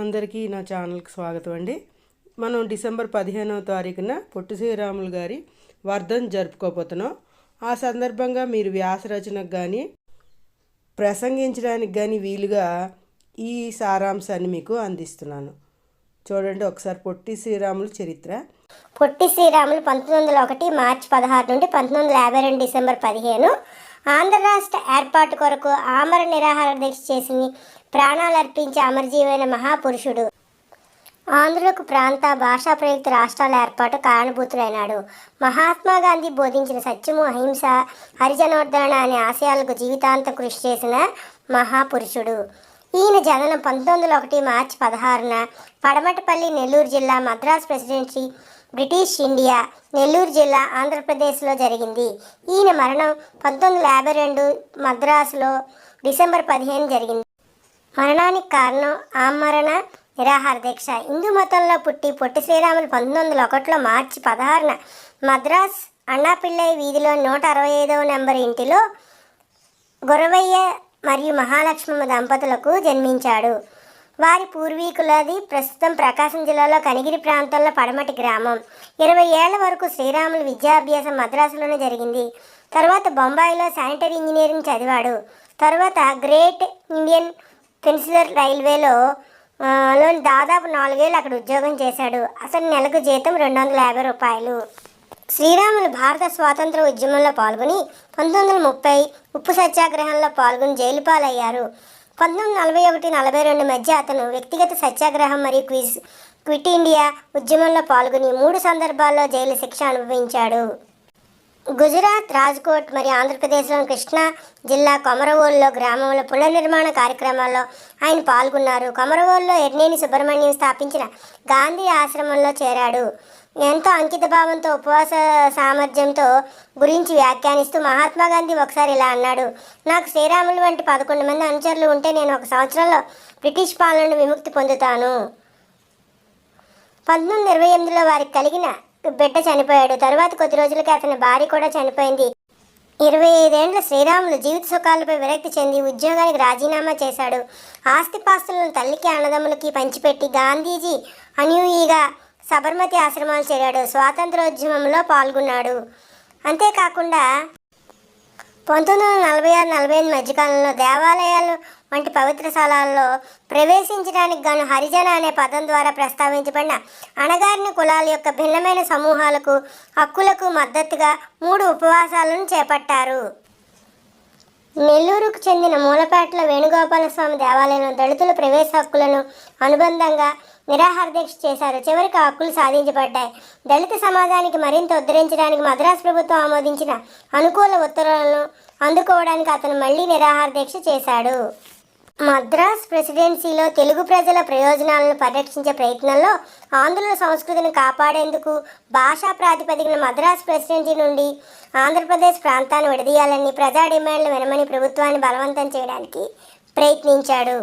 అందరికీ నా ఛానల్కి స్వాగతం అండి. మనం డిసెంబర్ పదిహేనవ తారీఖున పొట్టి శ్రీరాములు గారి వర్ధన్ జరుపుకోబోతున్నాం. ఆ సందర్భంగా మీరు వ్యాస రచనకు కానీ ప్రసంగించడానికి కానీ వీలుగా ఈ సారాంశాన్ని మీకు అందిస్తున్నాను. చూడండి ఒకసారి పొట్టి శ్రీరాములు చరిత్ర. పొట్టి శ్రీరాములు పంతొమ్మిది వందల ఒకటి మార్చి పదహారు నుండి పంతొమ్మిది వందల యాభై రెండు డిసెంబర్ పదిహేను. ఆంధ్ర రాష్ట్ర ఏర్పాటు కొరకు ఆమర నిరాహార దీక్ష చేసింది ప్రాణాలు అర్పించే అమరజీవైన మహాపురుషుడు. ఆంధ్రులకు ప్రాంత భాషా ప్రయుక్త రాష్ట్రాల ఏర్పాటు కారణభూతుడైనాడు. మహాత్మా గాంధీ బోధించిన సత్యము అహింస హరిజనోద్ధరణ అనే ఆశయాలకు జీవితాంతం కృషి చేసిన మహాపురుషుడు. ఈయన జననం పంతొమ్మిది వందల ఒకటి మార్చి పదహారున పడమటపల్లి నెల్లూరు జిల్లా Madras presidency British India Nellore జిల్లా ఆంధ్రప్రదేశ్లో జరిగింది. ఈయన మరణం పంతొమ్మిది వందల యాభై రెండు మద్రాసులో డిసెంబర్ పదిహేను జరిగింది. మరణానికి కారణం ఆమరణ నిరాహార దీక్ష. హిందూ మతంలో పుట్టి పొట్టి శ్రీరాములు పంతొమ్మిది వందల ఒకటిలో మార్చి పదహారున మద్రాస్ అన్నాపిల్లై వీధిలో నూట అరవై ఐదవ నెంబర్ ఇంటిలో గొరవయ్య మరియు మహాలక్ష్మమ్మ దంపతులకు జన్మించాడు. వారి పూర్వీకులది ప్రస్తుతం ప్రకాశం జిల్లాలో కనిగిరి ప్రాంతంలో పడమటి గ్రామం. ఇరవై ఏళ్ళ వరకు శ్రీరాములు విద్యాభ్యాసం మద్రాసులోనే జరిగింది. తర్వాత బొంబాయిలో శానిటరీ ఇంజనీరింగ్ చదివాడు. తర్వాత గ్రేట్ ఇండియన్ పెన్సిలర్ రైల్వేలో లోని దాదాపు నాలుగేళ్ళు అక్కడ ఉద్యోగం చేశాడు. అతని నెలకు జీతం రెండు వందల యాభై రూపాయలు. శ్రీరాములు భారత స్వాతంత్ర ఉద్యమంలో పాల్గొని పంతొమ్మిది వందల ముప్పై ఉప్పు సత్యాగ్రహంలో పాల్గొని జైలు పాలయ్యారు. పంతొమ్మిది నలభై ఒకటి నలభై రెండు మధ్య అతను వ్యక్తిగత సత్యాగ్రహం మరియు క్విజ్ క్విట్ ఇండియా ఉద్యమంలో పాల్గొని మూడు సందర్భాల్లో జైలు శిక్ష అనుభవించాడు. గుజరాత్ రాజ్కోట్ మరియు ఆంధ్రప్రదేశ్లోని కృష్ణా జిల్లా కొమరవోలులో గ్రామంలో పునర్నిర్మాణ కార్యక్రమాల్లో ఆయన పాల్గొన్నారు. కొమరవోలులో ఎర్నేని సుబ్రహ్మణ్యం స్థాపించిన గాంధీ ఆశ్రమంలో చేరాడు. ఎంతో అంకితభావంతో ఉపవాస సామర్థ్యంతో గురించి వ్యాఖ్యానిస్తూ మహాత్మా గాంధీ ఒకసారి ఇలా అన్నాడు నాకు శ్రీరాములు వంటి పదకొండు మంది అనుచరులు ఉంటే నేను ఒక సంవత్సరంలో బ్రిటిష్ పాలన విముక్తి పొందుతాను. పంతొమ్మిది ఇరవై ఎనిమిదిలో వారికి కలిగిన బిడ్డ చనిపోయాడు. తరువాత కొద్ది రోజులకి అతని భార్య కూడా చనిపోయింది. ఇరవై ఐదేండ్ల శ్రీరాములు జీవిత సుఖాలపై విరక్తి చెంది ఉద్యోగానికి రాజీనామా చేశాడు. ఆస్తిపాస్తులను తల్లికి అన్నదమ్ములకి పంచిపెట్టి గాంధీజీ అన్యూయిగా సబర్మతి ఆశ్రమాలు చేరాడు. స్వాతంత్రోద్యమంలో పాల్గొన్నాడు. అంతేకాకుండా పంతొమ్మిది వందల నలభై ఆరు నలభై ఐదు మధ్యకాలంలో దేవాలయాలు వంటి పవిత్ర స్థలాల్లో ప్రవేశించడానికి గాను హరిజన అనే పదం ద్వారా ప్రస్తావించబడిన అణగారిన కులాల యొక్క భిన్నమైన సమూహాలకు హక్కులకు మద్దతుగా మూడు ఉపవాసాలను చేపట్టారు. నెల్లూరుకు చెందిన మూలపాట్ల వేణుగోపాలస్వామి దేవాలయంలో దళితుల ప్రవేశ హక్కులను అనుబంధంగా నిరాహార దీక్ష చేశారు. చివరికి హక్కులు సాధించబడ్డాయి. దళిత సమాజానికి మరింత ఉద్ధరించడానికి మద్రాసు ప్రభుత్వం ఆమోదించిన అనుకూల ఉత్తర్వులను అందుకోవడానికి అతను మళ్ళీ నిరాహార దీక్ష చేశాడు. మద్రాస్ ప్రెసిడెన్సీలో తెలుగు ప్రజల ప్రయోజనాలను పరిరక్షించే ప్రయత్నంలో ఆంధ్రుల సంస్కృతిని కాపాడేందుకు భాషా ప్రాతిపదికన మద్రాస్ ప్రెసిడెన్సీ నుండి ఆంధ్రప్రదేశ్ ప్రాంతాన్ని విడదీయాలని ప్రజా డిమాండ్లు వినమని ప్రభుత్వాన్ని బలవంతం చేయడానికి ప్రయత్నించాడు.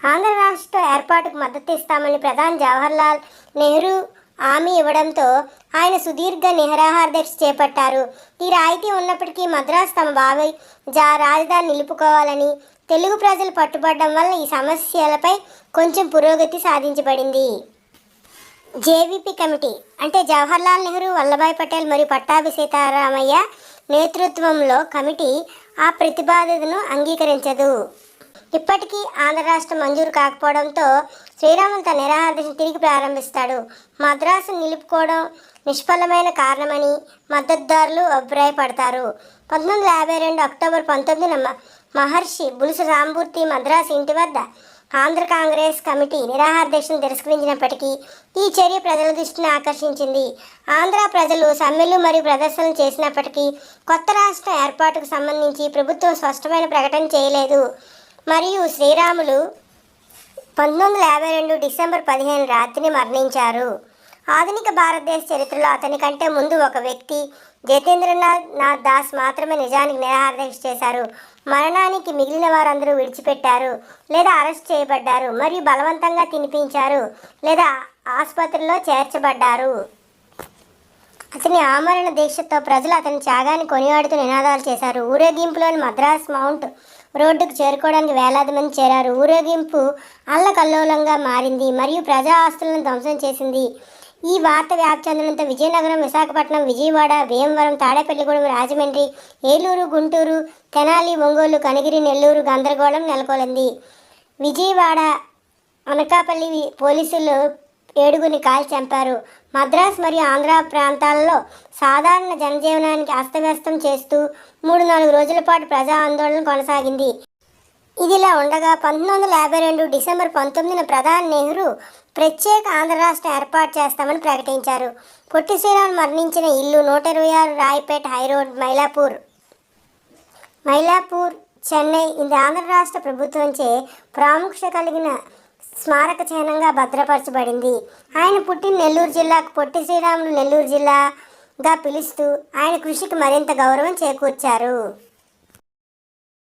ఆంధ్ర రాష్ట్ర ఏర్పాటుకు మద్దతు ఇస్తామని ప్రధాని జవహర్లాల్ నెహ్రూ హామీ ఇవ్వడంతో ఆయన సుదీర్ఘ నిహరాహార దీక్ష చేపట్టారు. ఈ రాయితీ ఉన్నప్పటికీ మద్రాసు తమ బావి జా రాజధాని నిలుపుకోవాలని తెలుగు ప్రజలు పట్టుబడడం వల్ల ఈ సమస్యలపై కొంచెం పురోగతి సాధించబడింది. జేవీపీ కమిటీ అంటే జవహర్లాల్ నెహ్రూ వల్లభాయ్ పటేల్ మరియు పట్టాభి సీతారామయ్య నేతృత్వంలో కమిటీ ఆ ప్రతిపాదనను అంగీకరించదు. ఇప్పటికీ ఆంధ్ర రాష్ట్రం మంజూరు కాకపోవడంతో శ్రీరాములు తన నిరాహార తిరిగి ప్రారంభిస్తాడు. మద్రాసు నిలుపుకోవడం నిష్ఫలమైన కారణమని మద్దతుదారులు అభిప్రాయపడతారు. పంతొమ్మిది వందల యాభై రెండు అక్టోబర్ పంతొమ్మిదిన మహర్షి బులుసు రాంమూర్తి మద్రాసు ఇంటి వద్ద ఆంధ్ర కాంగ్రెస్ కమిటీ నిరాహార దీక్షను తిరస్కరించినప్పటికీ ఈ చర్య ప్రజల దృష్టిని ఆకర్షించింది. ఆంధ్ర ప్రజలు సమ్మెలు మరియు ప్రదర్శనలు చేసినప్పటికీ కొత్త రాష్ట్ర ఏర్పాటుకు సంబంధించి ప్రభుత్వం స్పష్టమైన ప్రకటన చేయలేదు. మరియు శ్రీరాములు పంతొమ్మిది వందల యాభై రెండు డిసెంబర్ పదిహేను రాత్రిని మరణించారు. ఆధునిక భారతదేశ చరిత్రలో అతని కంటే ముందు ఒక వ్యక్తి జతేంద్రనాథ్ నాథ్ దాస్ మాత్రమే నిజానికి నిరాహారదీక్ష చేశారు. మరణానికి మిగిలిన వారందరూ విడిచిపెట్టారు లేదా అరెస్ట్ చేయబడ్డారు మరియు బలవంతంగా తినిపించారు లేదా ఆసుపత్రిలో చేర్చబడ్డారు. అతని ఆమరణ దీక్షతో ప్రజలు అతని త్యాగాన్ని కొనియాడుతూ నినాదాలు చేశారు. ఊరేగింపులోని మద్రాస్ మౌంట్ రోడ్డుకు చేరుకోవడానికి వేలాది మంది చేరారు. ఊరేగింపు అల్లకల్లోలంగా మారింది మరియు ప్రజా ఆస్తులను ధ్వంసం చేసింది. ఈ వార్త వ్యాప్తి చెందడంతో విజయనగరం విశాఖపట్నం విజయవాడ భీమవరం తాడేపల్లిగూడెం రాజమండ్రి ఏలూరు గుంటూరు తెనాలి ఒంగోలు కనిగిరి నెల్లూరు గందరగోళం నెలకొలింది. విజయవాడ అనకాపల్లి పోలీసులు ఏడుగురిని కాల్చి చంపారు. మద్రాస్ మరియు ఆంధ్ర ప్రాంతాల్లో సాధారణ జనజీవనానికి అస్తవ్యస్తం చేస్తూ మూడు నాలుగు రోజుల పాటు ప్రజా ఆందోళన కొనసాగింది. ఇదిలా ఉండగా పంతొమ్మిది వందల యాభై రెండు డిసెంబర్ పంతొమ్మిదిన ప్రధాని నెహ్రూ ప్రత్యేక ఆంధ్ర రాష్ట్రం ఏర్పాటు చేస్తామని ప్రకటించారు. పొట్టి శ్రీరామ్ మరణించిన ఇల్లు నూట ఇరవై ఆరు రాయపేట హైరోడ్ మైలాపూర్. మైలాపూర్ చెన్నై ఇది ఆంధ్ర రాష్ట్ర ప్రభుత్వంచే ప్రాముఖ్యత కలిగిన స్మారక చిహ్నంగా భద్రపరచబడింది. ఆయన పుట్టిన నెల్లూరు జిల్లాకు పొట్టి శ్రీరాములు నెల్లూరు జిల్లాగా పిలుస్తూ ఆయన కృషికి మరింత గౌరవం చేకూర్చారు.